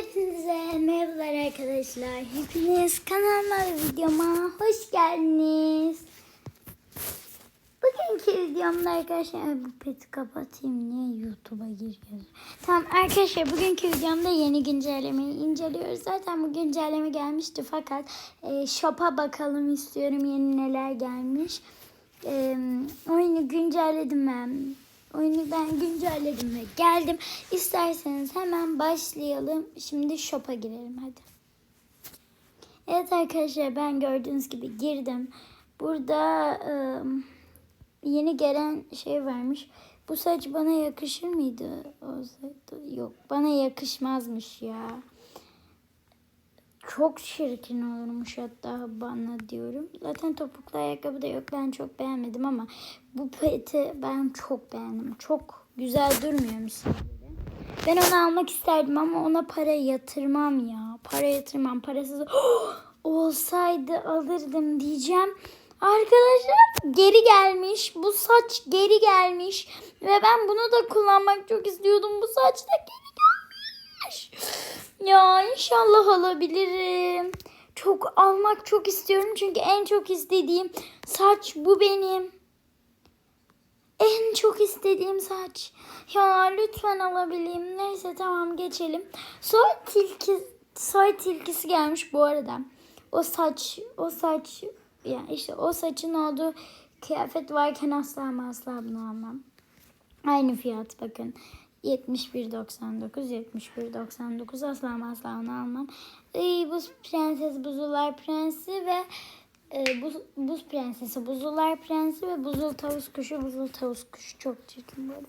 Hepinize merhabalar arkadaşlar. Hepiniz kanalıma ve videoma hoş geldiniz. Bugünkü videomda arkadaşlar bu peti kapatayım niye YouTube'a giriyoruz. Tamam arkadaşlar bugünkü videomda yeni güncellemeyi inceliyoruz. Zaten bu güncelleme gelmişti fakat e, shop'a bakalım istiyorum yeni neler gelmiş. E, oyunu güncelledim ben. Oyunu ben güncelledim ve geldim. İsterseniz hemen başlayalım. Şimdi shop'a girelim hadi. Evet arkadaşlar ben gördüğünüz gibi girdim. Burada ıı, yeni gelen şey varmış. Bu saç bana yakışır mıydı? Yok bana yakışmazmış ya. Çok çirkin olurmuş hatta bana diyorum. Zaten topuklu ayakkabı da yok. Ben çok beğenmedim ama bu peti ben çok beğendim. Çok güzel durmuyormuş sadece. Ben onu almak isterdim ama ona para yatırmam ya. Para yatırmam. Parasız olsaydı alırdım diyeceğim. Arkadaşlar geri gelmiş. Bu saç geri gelmiş. Ve ben bunu da kullanmak çok istiyordum. Bu saç da geri. Ya inşallah alabilirim. Çok almak çok istiyorum. Çünkü en çok istediğim saç bu benim. En çok istediğim saç. Ya lütfen alabileyim. Neyse tamam geçelim. Soy tilki soy tilkisi gelmiş bu arada. O saç o saç yani işte o saçın olduğu kıyafet varken asla asla bunu almam. Aynı fiyat bakın. 71.99 71.99 asla asla onu almam. Ee, buz prenses buzullar prensi ve e, buz, buz prensesi buzullar prensi ve buzul tavus kuşu buzul tavus kuşu çok çirkin böyle.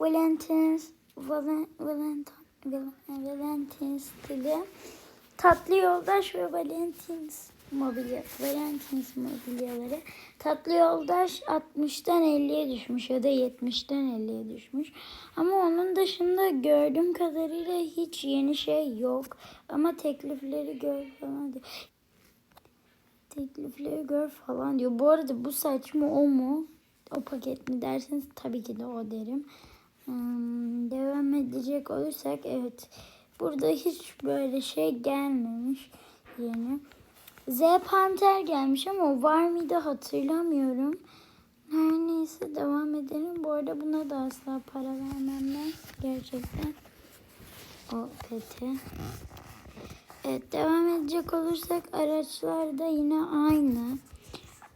Valentines Valen, Valentin Val- Valentine stili tatlı yoldaş ve Valentines mobilya Valentines mobilyaları tatlı yoldaş 60'tan 50'ye düşmüş ya da 70'ten 50'ye düşmüş. Ama onun dışında gördüğüm kadarıyla hiç yeni şey yok. Ama teklifleri gör falan diyor. Teklifleri gör falan diyor. Bu arada bu saç mı o mu? O paket mi derseniz tabii ki de o derim. Hmm, devam edecek olursak evet. Burada hiç böyle şey gelmemiş yeni. Z Panter gelmiş ama var mıydı hatırlamıyorum. Her neyse devam edelim. Bu arada buna da asla para vermem ben. Gerçekten. O peti. Evet devam edecek olursak araçlar da yine aynı.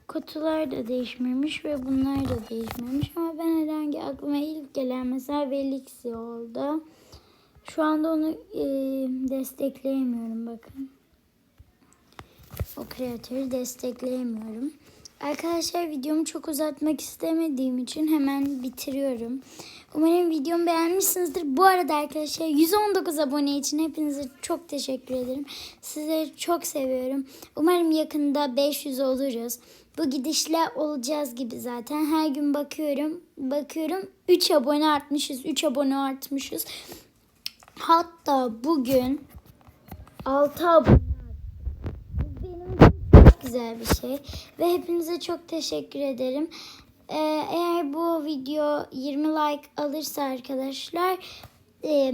Kutular da değişmemiş ve bunlar da değişmemiş. Ama ben herhangi aklıma ilk gelen mesela Velixi oldu. Şu anda onu e, destekleyemiyorum bakın. O kreatörü destekleyemiyorum. Arkadaşlar videomu çok uzatmak istemediğim için hemen bitiriyorum. Umarım videomu beğenmişsinizdir. Bu arada arkadaşlar 119 abone için hepinize çok teşekkür ederim. Sizleri çok seviyorum. Umarım yakında 500 oluruz. Bu gidişle olacağız gibi zaten. Her gün bakıyorum. Bakıyorum 3 abone artmışız. 3 abone artmışız. Hatta bugün 6 abone bu benim için çok güzel bir şey. Ve hepinize çok teşekkür ederim. Ee, eğer bu video 20 like alırsa arkadaşlar e,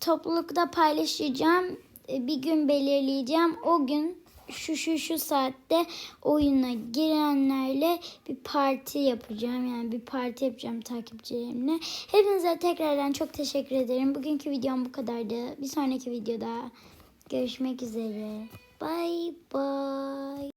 toplulukta paylaşacağım. E, bir gün belirleyeceğim. O gün şu şu şu saatte oyuna girenlerle bir parti yapacağım. Yani bir parti yapacağım takipçilerimle. Hepinize tekrardan çok teşekkür ederim. Bugünkü videom bu kadardı. Bir sonraki videoda görüşmek üzere. Bye bye.